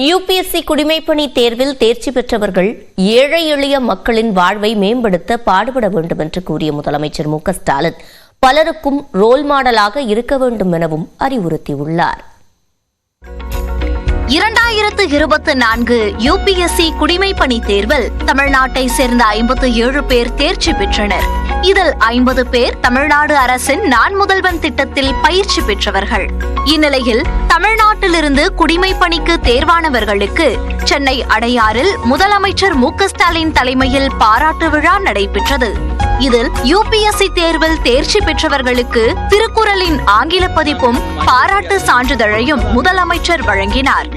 UPSC குடிமைப்பணி தேர்வில் தேர்ச்சி பெற்றவர்கள் ஏழை எளிய மக்களின் வாழ்வை மேம்படுத்த பாடுபட வேண்டும் என்று கூறிய முதலமைச்சர் மு க ஸ்டாலின் பலருக்கும் ரோல் மாடலாக இருக்க வேண்டும் எனவும் அறிவுறுத்தியுள்ளார். இரண்டாயிரத்து இருபத்தி நான்கு யூபிஎஸ்சி குடிமைப்பணி தேர்வில் தமிழ்நாட்டை சேர்ந்த ஐம்பத்து ஏழு பேர் தேர்ச்சி பெற்றனர். இதில் ஐம்பது பேர் தமிழ்நாடு அரசின் நான் முதல்வன் திட்டத்தில் பயிற்சி பெற்றவர்கள். இந்நிலையில் தமிழ்நாட்டிலிருந்து குடிமைப்பணிக்கு தேர்வானவர்களுக்கு சென்னை அடையாறில் முதலமைச்சர் மு ஸ்டாலின் தலைமையில் பாராட்டு விழா நடைபெற்றது. இதில் யுபிஎஸ்சி தேர்வில் தேர்ச்சி பெற்றவர்களுக்கு திருக்குறளின் ஆங்கில பதிப்பும் பாராட்டு சான்றிதழையும் முதலமைச்சர் வழங்கினார்.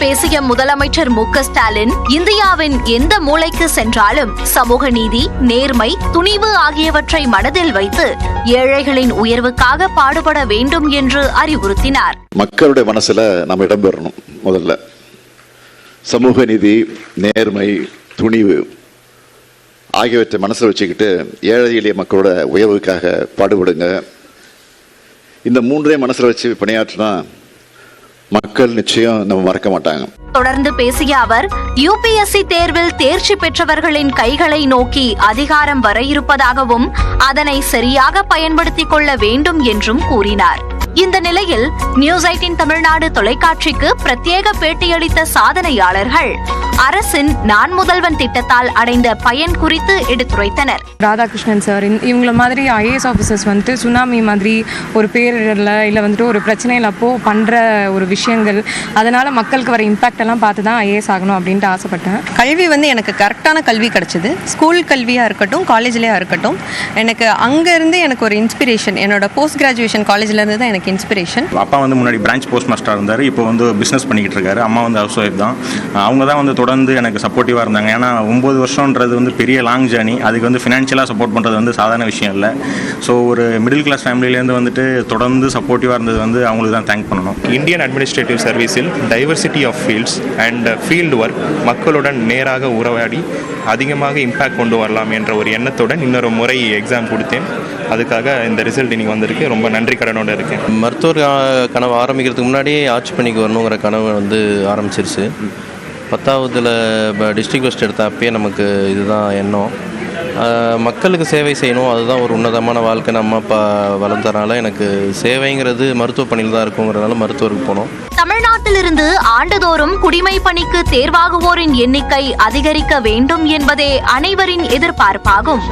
பேசிய முதலமைச்சர் மு க ஸ்டாலின் இந்தியாவின் எந்த மூளைக்கு சென்றாலும் சமூக நீதி நேர்மை துணிவு ஆகியவற்றை மனதில் வைத்து ஏழைகளின் உயர்வுக்காக பாடுபட வேண்டும் என்று அறிவுறுத்தினார். மக்களுடைய மனசுல நம்ம இடம்பெறணும் முதல்ல. சமூக நீதி நேர்மை துணிவு ஆகியவற்றை மனசில் வச்சுக்கிட்டு ஏழை எளிய மக்களோட உயர்வுக்காக பாடுபடுங்க. இந்த மூன்றையும் மனசில் வச்சு பணியாற்றினா மக்கள் நிச்சயம் நம்ம மறக்க மாட்டாங்க. தொடர்ந்து பேசிய அவர் யுபிஎஸ்சி தேர்வில் தேர்ச்சி பெற்றவர்களின் கைகளை நோக்கி அதிகாரம் வர இருப்பதாகவும் அதனை சரியாக பயன்படுத்திக் கொள்ள வேண்டும் என்றும் கூறினார். இந்த நிலையில் நியூஸ் எயிட்டின் தமிழ்நாடு தொலைக்காட்சிக்கு பிரத்யேக பேட்டியளித்த சாதனையாளர்கள். அரசின் நான் முதல்வன் திட்டத்தால் அடைந்த பயன் குறித்து எடுத்துரைத்தனர். ராதாகிருஷ்ணன் சார் இவங்கள மாதிரி ஐஏஎஸ் ஆஃபீஸர்ஸ் வந்துட்டு சுனாமி மாதிரி ஒரு பேரிடரில் இல்லை வந்துட்டு ஒரு பிரச்சனையில் அப்போது பண்ணுற ஒரு விஷயங்கள் அதனால் மக்களுக்கு வர இம்பேக்ட் எல்லாம் பார்த்து தான் ஐஏஎஸ் ஆகணும் அப்படின்ட்டு ஆசைப்பட்டேன். கல்வி வந்து எனக்கு கரெக்டான கல்வி கிடச்சிது. ஸ்கூல் கல்வியாக இருக்கட்டும் காலேஜ்லேயா இருக்கட்டும் எனக்கு அங்கேருந்து எனக்கு ஒரு இன்ஸ்பிரேஷன் என்னோட போஸ்ட் கிராஜுவேஷன் காலேஜ்லேருந்து தான் எனக்கு இன்ஸ்பிரேஷன் அப்பா வந்து முன்னாடி பிரான்ச் போஸ்ட் மாஸ்டராக இருந்தார் இப்போ வந்து பிஸ்னஸ் பண்ணிக்கிட்டு இருக்காரு. அம்மா வந்து ஹவுஸ் ஒய்ஃப் தான். அவங்க தான் வந்து தொடர்ந்து எனக்கு சப்போர்ட்டிவாக இருந்தாங்க. ஏன்னா ஒம்பது வருஷன்றது வந்து பெரிய லாங் ஜேர்னி அதுக்கு வந்து ஃபினான்ஷியலாக சப்போர்ட் பண்ணுறது வந்து சாதாரண விஷயம் இல்லை. ஸோ ஒரு மிடில் கிளாஸ் ஃபேமிலியிலேருந்து வந்துட்டு தொடர்ந்து சப்போர்ட்டிவாக இருந்தது வந்து அவங்களுக்கு தான் தேங்க் பண்ணணும். இந்தியன் அட்மினிஸ்ட்ரேட்டிவ் சர்வீஸில் diversity of fields and field work மக்களுடன் நேராக உறவாடி அதிகமாக இம்பேக்ட் கொண்டு வரலாம் என்ற ஒரு எண்ணத்துடன் இன்னொரு முறை எக்ஸாம் கொடுத்தேன். அதுக்காக இந்த ரிசல்ட் இன்னைக்கு வந்திருக்கு. ரொம்ப நன்றி கடனோட இருக்கேன். மருத்துவர் கனவு ஆரம்பிக்கிறதுக்கு முன்னாடியே ஆட்சி பணிக்கு வரணுங்கிற கனவு வந்து ஆரம்பிச்சிருச்சு. பத்தாவதுல டிஸ்ட்ரிக் ஃபஸ்ட் எடுத்த அப்பயே நமக்கு இதுதான் எண்ணம். மக்களுக்கு சேவை செய்யணும் அதுதான் ஒரு உன்னதமான வாழ்க்கை நம்ம அப்பா வளர்ந்தனால எனக்கு சேவைங்கிறது மருத்துவ பணியில் தான் இருக்குங்கிறதுனால மருத்துவருக்கு போனோம். தமிழ்நாட்டிலிருந்து ஆண்டுதோறும் குடிமை பணிக்கு தேர்வாகுவோரின் எண்ணிக்கை அதிகரிக்க வேண்டும் என்பதே அனைவரின் எதிர்பார்ப்பாகும்.